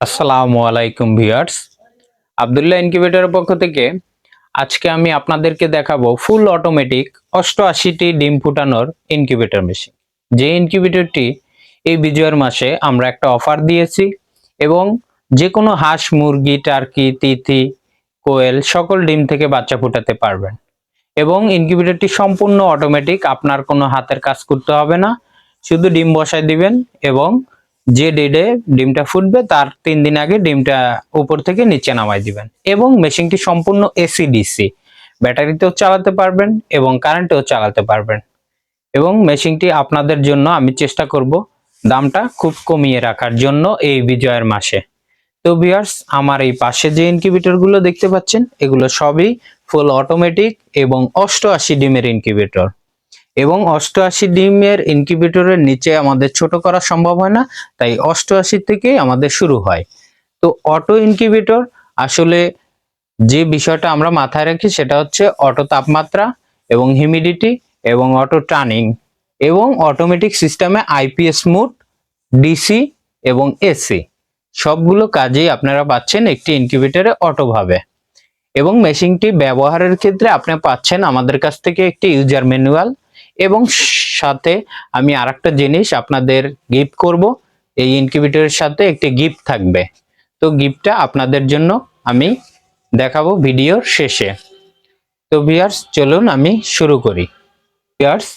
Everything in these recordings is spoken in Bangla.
আসসালামু আলাইকুম ভিউয়ার্স। আবদুল্লাহ ইনকিউবেটরের পক্ষ থেকে আজকে আমি আপনাদেরকে দেখাবো ফুল অটোমেটিক অষ্টআশিটি ডিম ফুটানোর ইনকিউবেটর মেশিন যে ইনকিউবেটরটি এই বিজয়ের মাসে আমরা একটা অফার দিয়েছি এবং যে কোনো হাঁস, মুরগি টার্কি তিথি, কোয়েল সকল ডিম থেকে বাচ্চা ফুটাতে পারবেন। এবং ইনকিউবেটরটি সম্পূর্ণ অটোমেটিক, আপনার কোনো হাতের কাজ করতে হবে না। শুধু ডিম বসায় দিবেন এবং যে ডেডে ডিমটা ফুটবে, তার তিন দিন আগে ডিমটা উপর থেকে নিচে নামাই দিবেন। এবং মেশিনটি সম্পূর্ণ এসি ডিসি ব্যাটারিতেও চালাতে পারবেন এবং কারেন্টেও চালাতে পারবেন। এবং মেশিনটি আপনাদের জন্য আমি চেষ্টা করব দামটা খুব কমিয়ে রাখার জন্য এই বিজয়ের মাসে। তো ভিউয়ার্স, আমার এই পাশে যে ইনকিউবেটরগুলো দেখতে পাচ্ছেন, এগুলো সবই ফুল অটোমেটিক এবং অষ্টআশি ডিমের ইনকিউবেটর। এবং অষ্টআশি ডিমের ইনকিউবেটরের নিচে আমাদের ছোট করা সম্ভব হয় না, তাই অষ্টআশি থেকে আমাদের শুরু হয়। তো অটো ইনকিউবেটর আসলে যে বিষয়টা আমরা মাথায় রাখি সেটা হচ্ছে অটো তাপমাত্রা এবং হিউমিডিটি এবং অটো টার্নিং এবং অটোমেটিক সিস্টেমে আইপিএস মুড, ডিসি এবং এসি। সবগুলো কাজেই আপনারা পাচ্ছেন একটি ইনকিউবেটরে অটোভাবে এবং মেশিনটি ব্যবহারের ক্ষেত্রে আপনি পাচ্ছেন আমাদের কাছ থেকে একটি ইউজার ম্যানুয়াল এবং সাথে আমি আরেকটা জিনিস আপনাদের গিফট করব। এই ইনকিউবেটরের সাথে একটি গিফট থাকবে। তো গিফটটা আপনাদের জন্য আমি দেখাবো ভিডিওর শেষে। তো ভিয়ার্স চলুন আমি শুরু করি। ভিয়ার্স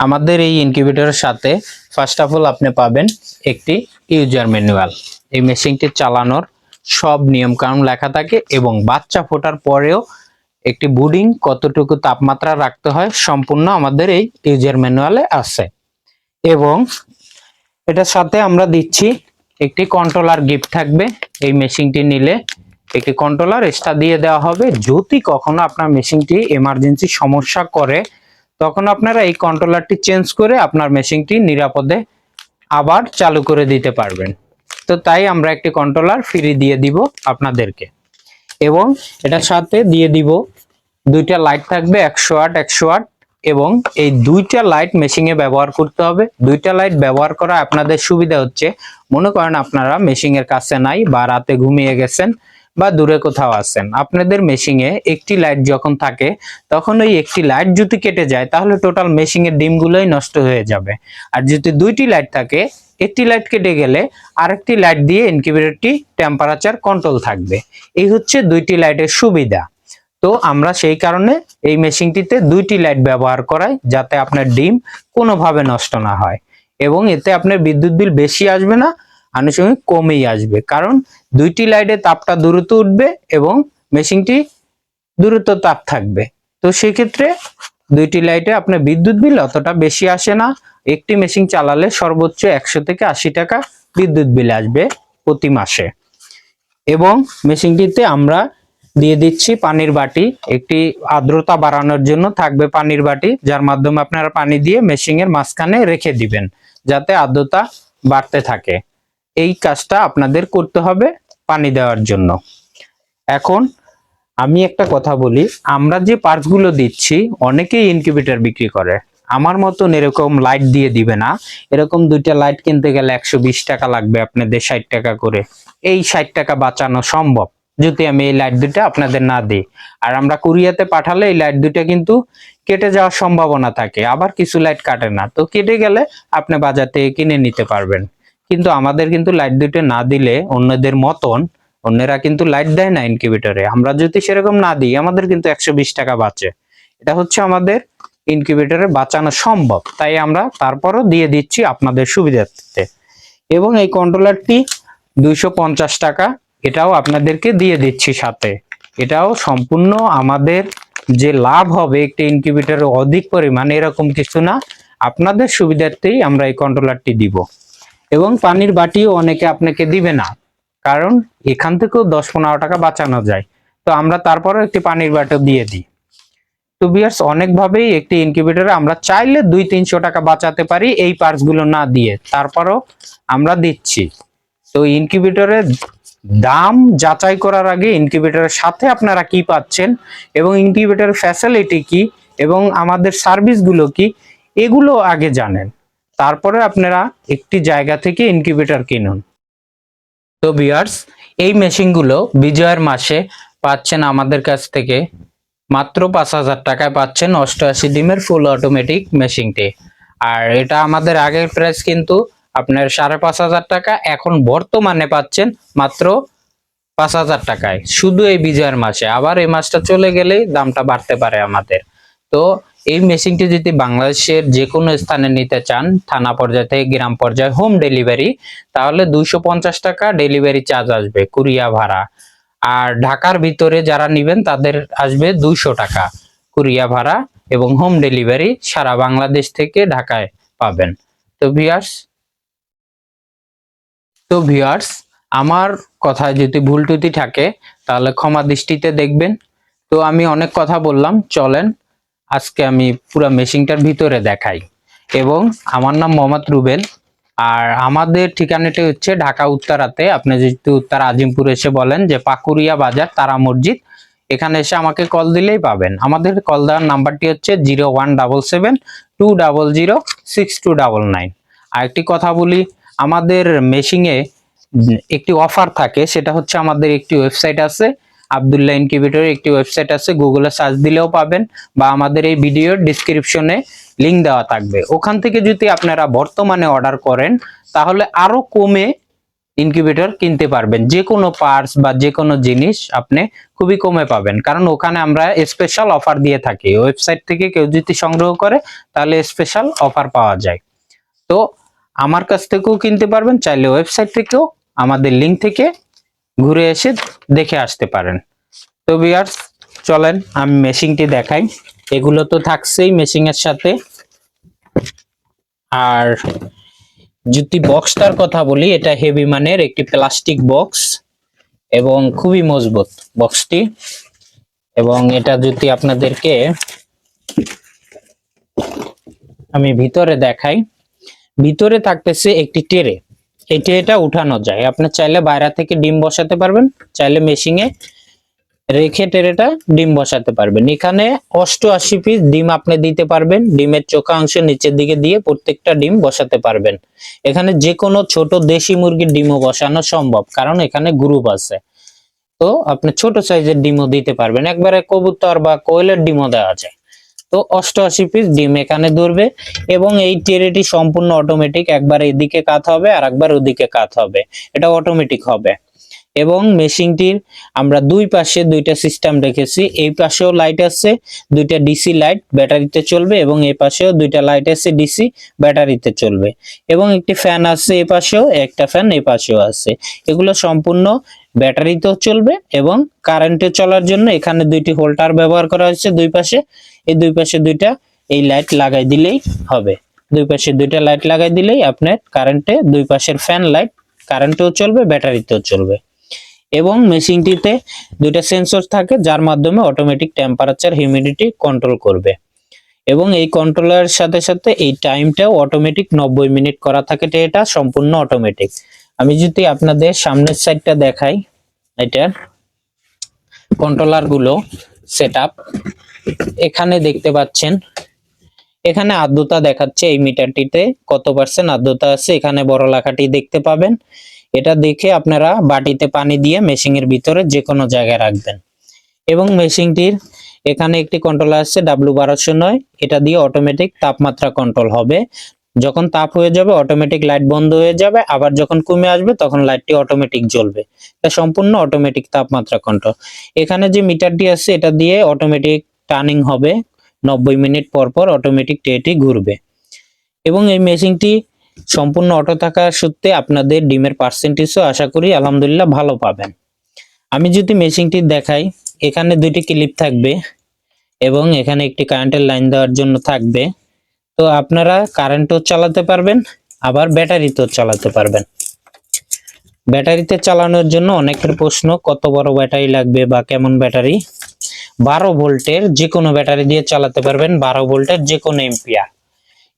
আমাদের এই ইনকিউবেটরের সাথে ফার্স্ট অফ অল আপনি পাবেন একটি ইউজার ম্যানুয়াল এই মেশিনটি চালানোর সব নিয়ম কানুন লেখা থাকে এবং বাচ্চা ফোটার পরেও একটি বুডিং কতটুকু তাপমাত্রা রাখতে হয় সম্পূর্ণ আমাদের এই ইউজার ম্যানুয়ালে আছে। এবং এটার সাথে আমরা দিচ্ছি একটি কন্ট্রোলার গিফট থাকবে। এই মেশিনটি নিলে একটি কন্ট্রোলার এক্সট্রা দিয়ে দেওয়া হবে। যদি কখনো আপনার মেশিনটি এমার্জেন্সি সমস্যা করে, তখন আপনারা এই কন্ট্রোলারটি চেঞ্জ করে আপনার মেশিনটি নিরাপদে আবার চালু করে দিতে পারবেন। তো তাই আমরা একটি কন্ট্রোলার ফ্রি দিয়ে দিব আপনাদেরকে। এবং এটার সাথে দিয়ে দিব দুইটা লাইট থাকবে একশো আট একশো আট এবং এই দুইটা লাইট মেশিনে ব্যবহার করতে হবে। দুইটা লাইট ব্যবহার করা আপনাদের সুবিধা হচ্ছে। মনে করেন আপনারা মেশিনের কাছে নাই বা রাতে ঘুমিয়ে গেছেন। বা দূরে কোথাও আছেন, আপনাদের মেশিনে একটি লাইট যখন থাকে, তখন ওই একটি লাইট যদি কেটে যায়, তাহলে টোটাল মেশিনের ডিমগুলোই নষ্ট হয়ে যাবে। আর যদি দুইটি লাইট থাকে, একটি লাইট কেটে গেলে আরেকটি লাইট দিয়ে ইনকিউবেটরটি টেম্পারেচার কন্ট্রোল থাকবে। এই হচ্ছে দুইটি লাইটের সুবিধা। তো আমরা সেই কারণে এই মেশিনটিতে দুইটি লাইট ব্যবহার করাই, যাতে আপনার ডিম কোনোভাবে নষ্ট না হয়। এবং এতে আপনার বিদ্যুৎ বিল বেশি আসবে না আনুষঙ্গিক কমেই আসবে। কারণ দুইটি লাইটে তাপটা দ্রুত উঠবে এবং মেশিনটি দ্রুত তাপ থাকবে। তো সেক্ষেত্রে দুইটি লাইটে আপনার বিদ্যুৎ বিল অতটা বেশি আসে না। একটি মেশিন চালালে সর্বোচ্চ একশো থেকে আশি টাকা বিদ্যুৎ বিল আসবে প্রতি মাসে। এবং মেশিনটিতে আমরা দিয়ে দিচ্ছি পানির বাটি। একটি আর্দ্রতা বাড়ানোর জন্য থাকবে পানির বাটি, যার মাধ্যমে আপনারা পানি দিয়ে মেশিনের মাঝখানে রেখে দিবেন, যাতে আর্দ্রতা বাড়তে থাকে। এই কাজটা আপনাদের করতে হবে পানি দেওয়ার জন্য। এখন আমি একটা কথা বলি, আমরা যে পার্টসগুলো দিচ্ছি, অনেকেই ইনকিউবেটর বিক্রি করে। আমার মতন এরকম লাইট দিয়ে দিবে না। এরকম দুইটা লাইট কিনতে গেলে একশো বিশ টাকা লাগবে আপনাদের ষাট টাকা করে। এই ষাট টাকা বাঁচানো সম্ভব, যদি আমি এই লাইট দুটা আপনাদের না দিই। আর আমরা কুরিয়াতে পাঠালে এই লাইট দুটা কিন্তু কেটে যাওয়ার সম্ভাবনা থাকে, আবার কিছু লাইট কাটে না। তো কেটে গেলে আপনি বাজার থেকে কিনে নিতে পারবেন। কিন্তু আমাদের কিন্তু লাইট দুটো না দিলে অন্যদের মতন অন্যরা কিন্তু লাইট দেয় না ইনকিউবেটরে। আমরা যদি সেরকম না দিই, আমাদের কিন্তু একশো বিশ টাকা বাঁচে। এটা হচ্ছে আমাদের ইনকিউবেটরে বাঁচানো সম্ভব। তাই আমরা তারপরও দিয়ে দিচ্ছি আপনাদের সুবিধার্থে। এবং এই কন্ট্রোলারটি দুইশো পঞ্চাশ টাকা, এটাও আপনাদেরকে দিয়ে দিচ্ছি সাথে। এটাও সম্পূর্ণ আমাদের যে লাভ হবে একটি ইনকিউবেটরে অধিক পরিমাণ এরকম কিছু না, আপনাদের সুবিধার্থেই আমরা এই কন্ট্রোলারটি দিব। এবং পানির বাটিও অনেকে আপনাকে দিবে না। কারণ এখান থেকেও দশ পনেরো টাকা বাঁচানো যায়। তো আমরা তারপরেও একটি পানির বাটিও দিয়ে দিই। তো বিয়ার্স, অনেকভাবেই একটি ইনকিউবেটরে আমরা চাইলে দুই তিনশো টাকা বাঁচাতে পারি এই পার্টসগুলো না দিয়ে। তারপরও আমরা দিচ্ছি। তো ইনকিউবেটরের দাম যাচাই করার আগে ইনকিউবেটরের সাথে আপনারা কি পাচ্ছেন এবং ইনকিউবেটরের ফ্যাসিলিটি কি এবং আমাদের সার্ভিসগুলো কি, এগুলো আগে জানেন। তারপরে আপনারা একটি জায়গা থেকে ইনকিউবেটর কিনুন। তো বিয়ার্স এই মেশিনগুলো বিজয়ের মাসে পাচ্ছেন আমাদের কাছ থেকে মাত্র পাঁচ হাজার টাকায় পাচ্ছেন অষ্টআশি ডিমের ফুল অটোমেটিক মেশিনটি আর এটা আমাদের আগের প্রাইস কিন্তু আপনার সাড়ে পাঁচ হাজার টাকা, এখন বর্তমানে পাচ্ছেন মাত্র পাঁচ হাজার টাকায়। শুধু এই বিজয়ের মাসে, আবার এই মাসটা চলে গেলেই দামটা বাড়তে পারে আমাদের। তো এই মেশিনটি যদি বাংলাদেশের যে কোনো স্থানে নিতে চান, থানা পর্যায়ে থেকে গ্রাম পর্যায়ে হোম ডেলিভারি তাহলে দুইশো পঞ্চাশ টাকা ডেলিভারি চার্জ আসবে কুরিয়া ভাড়া। আর ঢাকার ভিতরে যারা নেবেন, তাদের আসবে দুইশো টাকা কুরিয়া ভাড়া এবং হোম ডেলিভারি সারা বাংলাদেশ থেকে ঢাকায় পাবেন। তো ভিয়ার্স তো ভিউয়ার্স আমার কথায় যদি ভুল ত্রুটি থাকে, তাহলে ক্ষমা দৃষ্টিতে দেখবেন। তো আমি অনেক কথা বললাম, চলেন আজকে আমি পুরো মেশিনটার ভিতরে দেখাই। এবং আমার নাম মোহাম্মদ রুবেল, আর আমাদের ঠিকানাটি হচ্ছে ঢাকা উত্তরাতে। আপনি যদি উত্তর আজিমপুর এসে বলেন যে পাকুরিয়া বাজার, তারা মসজিদ, এখানে এসে আমাকে কল দিলেই পাবেন। আমাদের কল দেওয়ার নাম্বারটি হচ্ছে zero one double seven two double zero six two double nine. আর একটি কথা বলি, আমাদের মেশিংয়ে একটি অফার থাকে, সেটা হচ্ছে আমাদের একটি ওয়েবসাইট আছে আবদুল্লাহ ইনকিউবেটর একটি ওয়েবসাইট আছে গুগলে সার্চ দিলেও পাবেন বা আমাদের এই ভিডিওর ডিসক্রিপশনে লিংক দেওয়া থাকবে। ওখান থেকে যদি আপনারা বর্তমানে অর্ডার করেন, তাহলে আরও কমে ইনকিউবেটর কিনতে পারবেন। যে কোনো পার্টস বা যে কোনো জিনিস আপনি খুবই কমে পাবেন। কারণ ওখানে আমরা স্পেশাল অফার দিয়ে থাকি। ওয়েবসাইট থেকে কেউ যদি সংগ্রহ করে, তাহলে স্পেশাল অফার পাওয়া যায়। তো আমার কাছ থেকেও কিনতে পারবেন, চাইলে ওয়েবসাইট থেকেও আমাদের লিংক থেকে ঘুরে এসে দেখে আসতে পারেন। তো বিয়ার্স চলেন আমি মেশিনটি দেখাই। এগুলো তো থাকছেই মেশিং এর সাথে। আর যদি বক্সটার কথা বলি, এটা হেভি মানের একটি প্লাস্টিক বক্স এবং খুবই মজবুত বক্সটি এবং এটা যদি আপনাদেরকে আমি ভিতরে দেখাই, ভিতরে থাকতেছে একটি টেরে এই ট্রেটা উঠানো যায়। আপনি চাইলে বাইরে থেকে ডিম বসাতে পারবেন, চাইলে মেশিংয়ে রেখে টেরেটা ডিম বসাতে পারবেন। এখানে অষ্টআশি পিস ডিম আপনি দিতে পারবেন, ডিমের চোখা অংশ নিচের দিকে দিয়ে প্রত্যেকটা ডিম বসাতে পারবেন। এখানে যে কোনো ছোট দেশি মুরগির ডিমও বসানো সম্ভব, কারণ এখানে গ্রুপ আছে। তো আপনি ছোট সাইজের ডিমও দিতে পারবেন। একবারে কবুতর বা কোয়েলের ডিমও দেওয়া যায়। তো অষ্টআশি পিস ডিম এখানে ধরবে এবং এই টেরেটি সম্পূর্ণ অটোমেটিক একবার এদিকে কাত হবে আর একবার ওদিকে কাত হবে। এটা অটোমেটিক হবে। এবং মেশিনটির আমরা দুই পাশে দুইটা সিস্টেম রেখেছি। এই পাশেও লাইট আছে, দুইটা ডিসি লাইট ব্যাটারিতে চলবে এবং এই পাশেও দুইটা লাইট আছে ডিসি ব্যাটারিতে চলবে। এবং একটি ফ্যান আছে এই পাশেও, একটা ফ্যান এই পাশেও আছে। এগুলো সম্পূর্ণ ব্যাটারিতেও চলবে এবং কারেন্টে চলার জন্য এখানে দুইটি হোল্ডার ব্যবহার করা হয়েছে দুই পাশে। এই দুই পাশে দুইটা এই লাইট লাগাই দিলেই হবে। দুই পাশে দুইটা লাইট লাগাই দিলেই আপনার কারেন্টে দুই পাশের ফ্যান লাইট কারেন্টেও চলবে, ব্যাটারিতেও চলবে। এবং মেশিনটিতে দুইটা সেন্সর থাকে, যার মাধ্যমে অটোমেটিক টেম্পারেচার হিউমিডিটি কন্ট্রোল করবে। এবং এই কন্ট্রোলার সাথে সাথে এই টাইমটাও অটোমেটিক নব্বই মিনিট করা থাকে, এটা সম্পূর্ণ অটোমেটিক আমি যদি আপনাদের সামনের সাইডটা দেখাই, এটার কন্ট্রোলারগুলো সেট এখানে দেখতে পাচ্ছেন, এখানে আর্দ্রতা দেখাচ্ছে এই মিটারটিতে, কত পার্সেন্ট আর্দ্রতা আছে, এখানে বড় লেখাটি দেখতে পাবেন। এটা দেখে আপনারা বাটিতে পানি দিয়ে মেশিং এর ভিতরে যে কোনো জায়গায় রাখবেন। এবং মেশিনটির এখানে একটি কন্ট্রোলার আছে ডাব্লু বারোশো নয়, এটা দিয়ে অটোমেটিক তাপমাত্রা কন্ট্রোল হবে। যখন তাপ হয়ে যাবে অটোমেটিক লাইট বন্ধ হয়ে যাবে, আবার যখন কমে আসবে, তখন লাইটটি অটোমেটিক জ্বলবে। এটা সম্পূর্ণ অটোমেটিক তাপমাত্রা কন্ট্রোল এখানে যে মিটারটি আছে, এটা দিয়ে অটোমেটিক টার্নিং হবে। নব্বই মিনিট পর পর অটোমেটিক টেটি ঘুরবে। এবং এই মেশিনটি সম্পূর্ণ অটো থাকার সত্ত্বে আপনাদের ডিমের পার্সেন্টেজও আশা করি আলহামদুলিল্লাহ ভালো পাবেন। আমি যদি মেশিনটি দেখাই, এখানে দুইটি ক্লিপ থাকবে এবং এখানে একটি কারেন্টের লাইন দেওয়ার জন্য থাকবে। তো আপনারা কারেন্টও চালাতে পারবেন, আবার ব্যাটারিতেও চালাতে পারবেন। ব্যাটারিতে চালানোর জন্য অনেকের প্রশ্ন, কত বড় ব্যাটারি লাগবে বা কেমন ব্যাটারি বারো ভোল্টের যে কোনো ব্যাটারি দিয়ে চালাতে পারবেন, বারো ভোল্টের যে কোনো এম্পিয়ার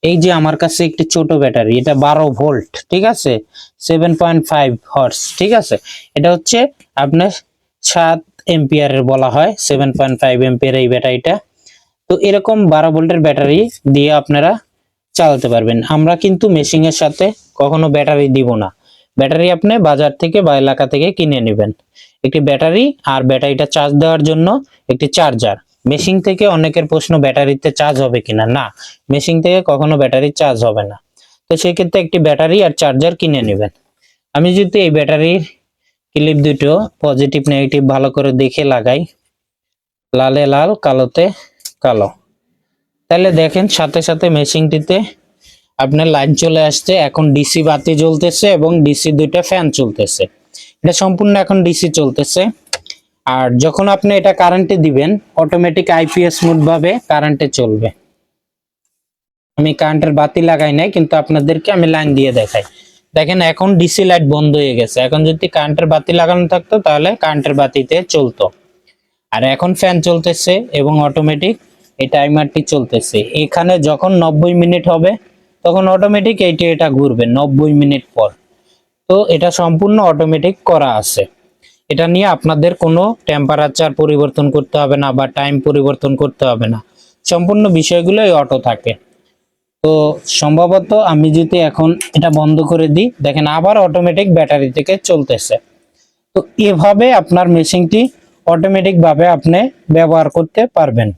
এই যে আমার কাছে একটি ছোট ব্যাটারি এটা বারো ভোল্ট, ঠিক আছে? সেভেন পয়েন্ট ফাইভ হর্স ঠিক আছে? এটা হচ্ছে আপনার সাত এম্পিয়ারের বলা হয় সেভেন পয়েন্ট ফাইভ এম্পিয়ার এই ব্যাটারিটা তো এরকম বারো ভোল্টের ব্যাটারি দিয়ে আপনারা চালাতে পারবেন। আমরা কিন্তু মেশিং এর সাথে কখনো ব্যাটারি দিব না। ব্যাটারি আপনি বাজার থেকে বা এলাকা থেকে কিনে নেবেন। একটি ব্যাটারি আর ব্যাটারিটা চার্জ দেওয়ার জন্য একটি চার্জার মেশিন থেকে অনেকের প্রশ্ন, ব্যাটারিতে চার্জ হবে কিনা? না মেশিন থেকে কখনো ব্যাটারি চার্জ হবে না। তো সেক্ষেত্রে একটি ব্যাটারি আর চার্জার কিনে নেবেন। আমি যদি এই ব্যাটারির ক্লিপ দুটো পজিটিভ নেগেটিভ ভালো করে দেখে লাগাই, লালে, লাল, কালোতে কালো। তাহলে দেখেন সাথে সাথে মেশিনটিতে আপনার লাইট চলে আসছে। এখন ডিসি বাতি জ্বলতেছে এবং ডিসি দুইটা ফ্যান চলতেছে। এটা সম্পূর্ণ এখন ডিসি চলতেছে। আর যখন আপনি এটা কারেন্টে দিবেন অটোমেটিক আইপিএস মোড ভাবে কারেন্টে চলবে। আমি কারেন্টের বাতি লাগাই নাই, কিন্তু আপনাদেরকে আমি লাইন দিয়ে দেখাই। দেখেন এখন ডিসি লাইট বন্ধ হয়ে গেছে। এখন যদি কারেন্টের বাতি লাগানো থাকতো, তাহলে কারেন্টের বাতিতে চলতো। আর এখন ফ্যান চলতেছে এবং অটোমেটিক এই টাইমারটি চলতেছে। এখানে যখন নব্বই মিনিট হবে, তখন অটোমেটিক এইটি এটা ঘুরবে নব্বই মিনিট পর। তো এটা সম্পূর্ণ অটোমেটিক করা আছে। এটা নিয়ে আপনাদের কোনো টেম্পারেচার পরিবর্তন করতে হবে না বা টাইম পরিবর্তন করতে হবে না। সম্পূর্ণ বিষয়গুলোই অটো থাকে। তো সম্ভবত আমি যদি এখন এটা বন্ধ করে দিই, দেখেন আবার অটোমেটিক ব্যাটারি থেকে চলতেছে। তো এভাবে আপনার মেশিনটি অটোমেটিক ভাবে আপনি ব্যবহার করতে পারবেন।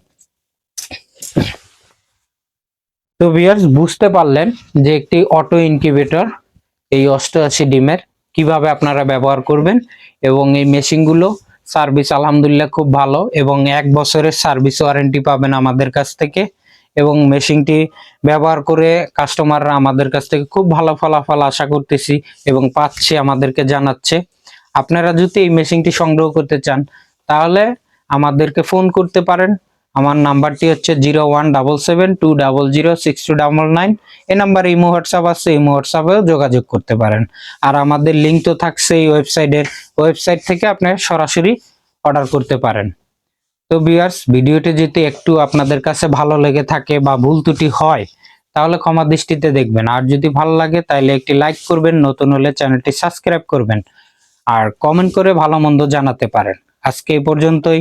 তো ভিউয়ার্স বুঝতে পারলেন যে একটি অটো ইনকিউবেটর এই অষ্টআশি ডিমের, কীভাবে আপনারা ব্যবহার করবেন এবং এই মেশিনগুলো সার্ভিস আলহামদুলিল্লাহ খুব ভালো এবং এক বছরের সার্ভিস ওয়ারেন্টি পাবেন আমাদের কাছ থেকে এবং মেশিনটি ব্যবহার করে কাস্টমাররা আমাদের কাছ থেকে খুব ভালো ফলাফল আশা করতেছি এবং পাচ্ছে, আমাদেরকে জানাচ্ছে। আপনারা যদি এই মেশিনটি সংগ্রহ করতে চান, তাহলে আমাদেরকে ফোন করতে পারেন। আমার নাম্বারটি হচ্ছে zero one double seven two double zero six two double nine. এই নাম্বারে ইমো, হোয়াটসঅ্যাপ আছে, ইমো, হোয়াটসঅ্যাপেও যোগাযোগ করতে পারেন। আর আমাদের লিঙ্ক তো থাকছে এই ওয়েবসাইটের ওয়েবসাইট থেকে আপনি সরাসরি অর্ডার করতে পারেন। তো বিয়ার্স ভিডিওটি যদি একটু আপনাদের কাছে ভালো লেগে থাকে বা ভুল ত্রুটি হয়, তাহলে ক্ষমা দৃষ্টিতে দেখবেন। আর যদি ভালো লাগে, তাহলে একটি লাইক করবেন, নতুন হলে চ্যানেলটি সাবস্ক্রাইব করবেন। আর কমেন্ট করে ভালো মন্দ জানাতে পারেন। আজকে এই পর্যন্তই।